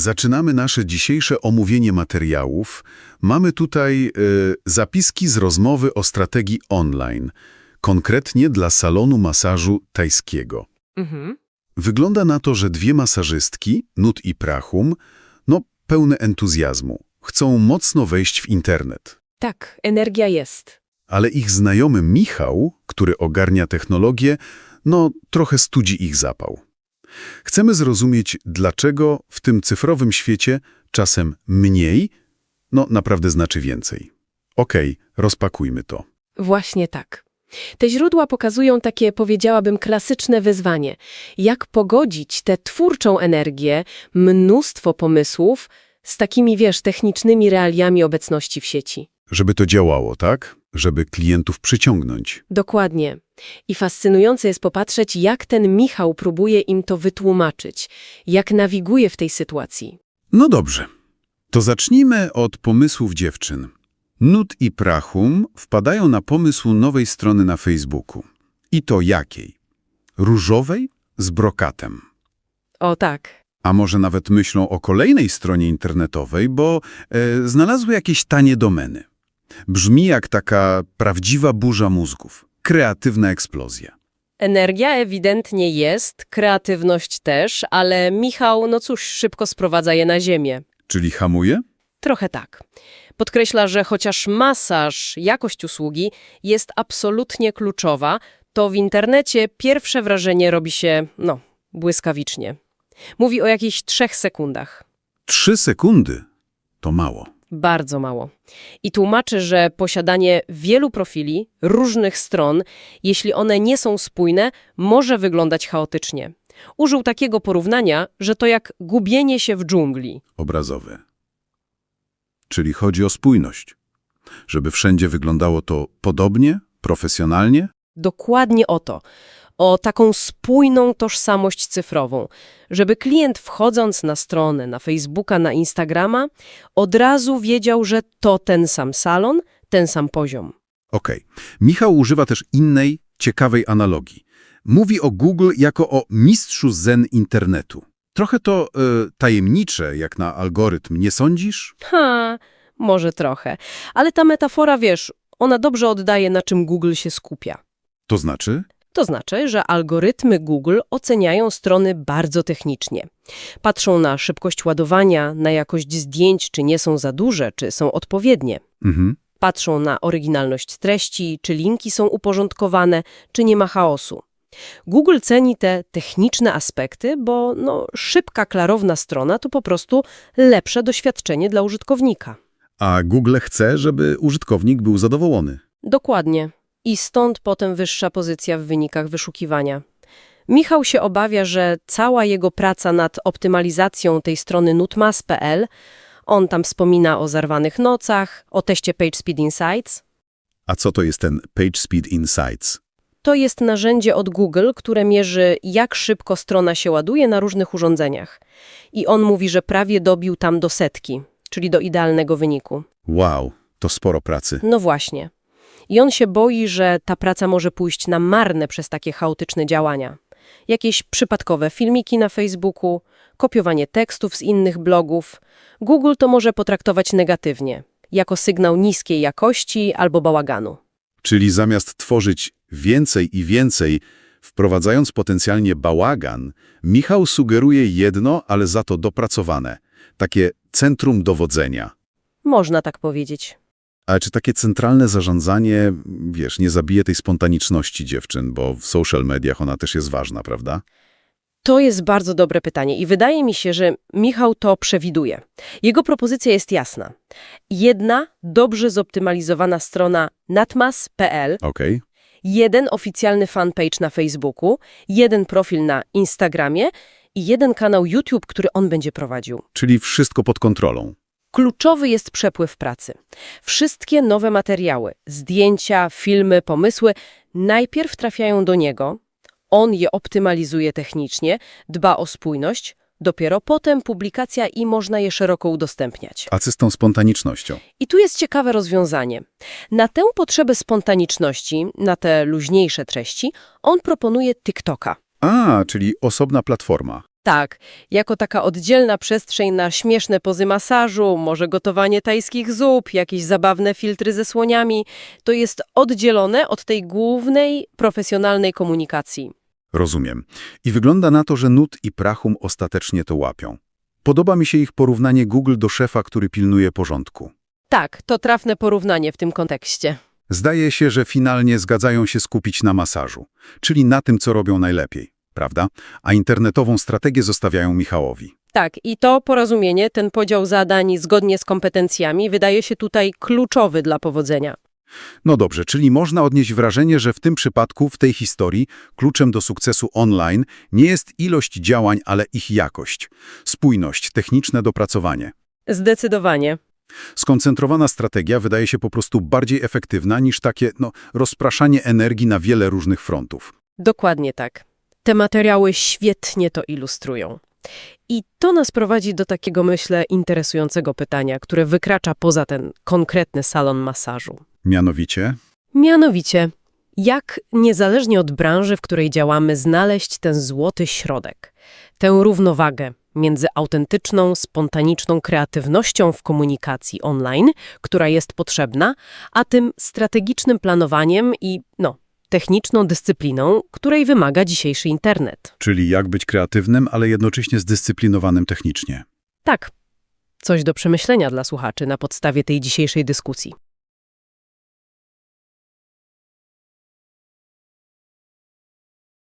Zaczynamy nasze dzisiejsze omówienie materiałów. Mamy tutaj e, zapiski z rozmowy o strategii online, konkretnie dla salonu masażu tajskiego. Mhm. Wygląda na to, że dwie masażystki, Nut i Prachum, no pełne entuzjazmu, chcą mocno wejść w internet. Tak, energia jest. Ale ich znajomy Michał, który ogarnia technologię, no trochę studzi ich zapał. Chcemy zrozumieć, dlaczego w tym cyfrowym świecie czasem mniej, no naprawdę znaczy więcej. Okej, rozpakujmy to. Właśnie tak. Te źródła pokazują takie, powiedziałabym, klasyczne wyzwanie. Jak pogodzić tę twórczą energię, mnóstwo pomysłów z takimi, wiesz, technicznymi realiami obecności w sieci. Żeby to działało, tak? Żeby klientów przyciągnąć. Dokładnie. I fascynujące jest popatrzeć, jak ten Michał próbuje im to wytłumaczyć, jak nawiguje w tej sytuacji. No dobrze. To zacznijmy od pomysłów dziewczyn. Nut i Prachum wpadają na pomysł nowej strony na Facebooku. I to jakiej? Różowej z brokatem. O tak. A może nawet myślą o kolejnej stronie internetowej, bo e, znalazły jakieś tanie domeny. Brzmi jak taka prawdziwa burza mózgów. Kreatywna eksplozja. Energia ewidentnie jest, kreatywność też, ale Michał, no cóż, szybko sprowadza je na ziemię. Czyli hamuje? Trochę tak. Podkreśla, że chociaż masaż, jakość usługi jest absolutnie kluczowa, to w internecie pierwsze wrażenie robi się, no, błyskawicznie. Mówi o jakichś trzech sekundach. Trzy sekundy. To mało. Bardzo mało. I tłumaczy, że posiadanie wielu profili, różnych stron, jeśli one nie są spójne, może wyglądać chaotycznie. Użył takiego porównania, że to jak gubienie się w dżungli. obrazowe. Czyli chodzi o spójność. Żeby wszędzie wyglądało to podobnie, profesjonalnie? Dokładnie o to. O taką spójną tożsamość cyfrową, żeby klient wchodząc na stronę, na Facebooka, na Instagrama, od razu wiedział, że to ten sam salon, ten sam poziom. Okej. Michał używa też innej, ciekawej analogii. Mówi o Google jako o mistrzu zen internetu. Trochę to e, tajemnicze, jak na algorytm, nie sądzisz? Ha, może trochę. Ale ta metafora, wiesz, ona dobrze oddaje, na czym Google się skupia. To znaczy? To znaczy, że algorytmy Google oceniają strony bardzo technicznie. Patrzą na szybkość ładowania, na jakość zdjęć, czy nie są za duże, czy są odpowiednie. Mhm. Patrzą na oryginalność treści, czy linki są uporządkowane, czy nie ma chaosu. Google ceni te techniczne aspekty, bo no, szybka, klarowna strona to po prostu lepsze doświadczenie dla użytkownika. A Google chce, żeby użytkownik był zadowolony. Dokładnie. I stąd potem wyższa pozycja w wynikach wyszukiwania. Michał się obawia, że cała jego praca nad optymalizacją tej strony nutmas.pl, on tam wspomina o zarwanych nocach, o teście PageSpeed Insights, A co to jest ten PageSpeed Insights? to jest narzędzie od Google, które mierzy, jak szybko strona się ładuje na różnych urządzeniach. I on mówi, że prawie dobił tam do setki, czyli do idealnego wyniku. Wow, to sporo pracy. No właśnie. I on się boi, że ta praca może pójść na marne przez takie chaotyczne działania. Jakieś przypadkowe filmiki na Facebooku, kopiowanie tekstów z innych blogów. Google to może potraktować negatywnie, jako sygnał niskiej jakości albo bałaganu. Czyli zamiast tworzyć więcej i więcej, wprowadzając potencjalnie bałagan, Michał sugeruje jedno, ale za to dopracowane. Takie centrum dowodzenia. Można tak powiedzieć. Ale czy takie centralne zarządzanie, wiesz, nie zabije tej spontaniczności dziewczyn, bo w social mediach ona też jest ważna, prawda? To jest bardzo dobre pytanie i wydaje mi się, że Michał to przewiduje. Jego propozycja jest jasna. Jedna dobrze zoptymalizowana strona natmas.pl, Okej. jeden oficjalny fanpage na Facebooku, jeden profil na Instagramie i jeden kanał YouTube, który on będzie prowadził. Czyli wszystko pod kontrolą. Kluczowy jest przepływ pracy. Wszystkie nowe materiały, zdjęcia, filmy, pomysły najpierw trafiają do niego, on je optymalizuje technicznie, dba o spójność, dopiero potem publikacja i można je szeroko udostępniać. A co z tą spontanicznością? I tu jest ciekawe rozwiązanie. Na tę potrzebę spontaniczności, na te luźniejsze treści, on proponuje TikToka. A, czyli osobna platforma. Tak, jako taka oddzielna przestrzeń na śmieszne pozy masażu, może gotowanie tajskich zup, jakieś zabawne filtry ze słoniami, to jest oddzielone od tej głównej, profesjonalnej komunikacji. Rozumiem. I wygląda na to, że Nut i Prachum ostatecznie to łapią. Podoba mi się ich porównanie Google do szefa, który pilnuje porządku. Tak, to trafne porównanie w tym kontekście. Zdaje się, że finalnie zgadzają się skupić na masażu, czyli na tym, co robią najlepiej, prawda? A internetową strategię zostawiają Michałowi. Tak, i to porozumienie, ten podział zadań zgodnie z kompetencjami wydaje się tutaj kluczowy dla powodzenia. No dobrze, czyli można odnieść wrażenie, że w tym przypadku, w tej historii, kluczem do sukcesu online nie jest ilość działań, ale ich jakość. Spójność, techniczne dopracowanie. Zdecydowanie. Skoncentrowana strategia wydaje się po prostu bardziej efektywna niż takie, no, rozpraszanie energii na wiele różnych frontów. Dokładnie tak. Te materiały świetnie to ilustrują. I to nas prowadzi do takiego, myślę, interesującego pytania, które wykracza poza ten konkretny salon masażu. Mianowicie, Mianowicie, jak niezależnie od branży, w której działamy, znaleźć ten złoty środek, tę równowagę między autentyczną, spontaniczną kreatywnością w komunikacji online, która jest potrzebna, a tym strategicznym planowaniem i, no, techniczną dyscypliną, której wymaga dzisiejszy internet. czyli jak być kreatywnym, ale jednocześnie zdyscyplinowanym technicznie. Tak, coś do przemyślenia dla słuchaczy na podstawie tej dzisiejszej dyskusji.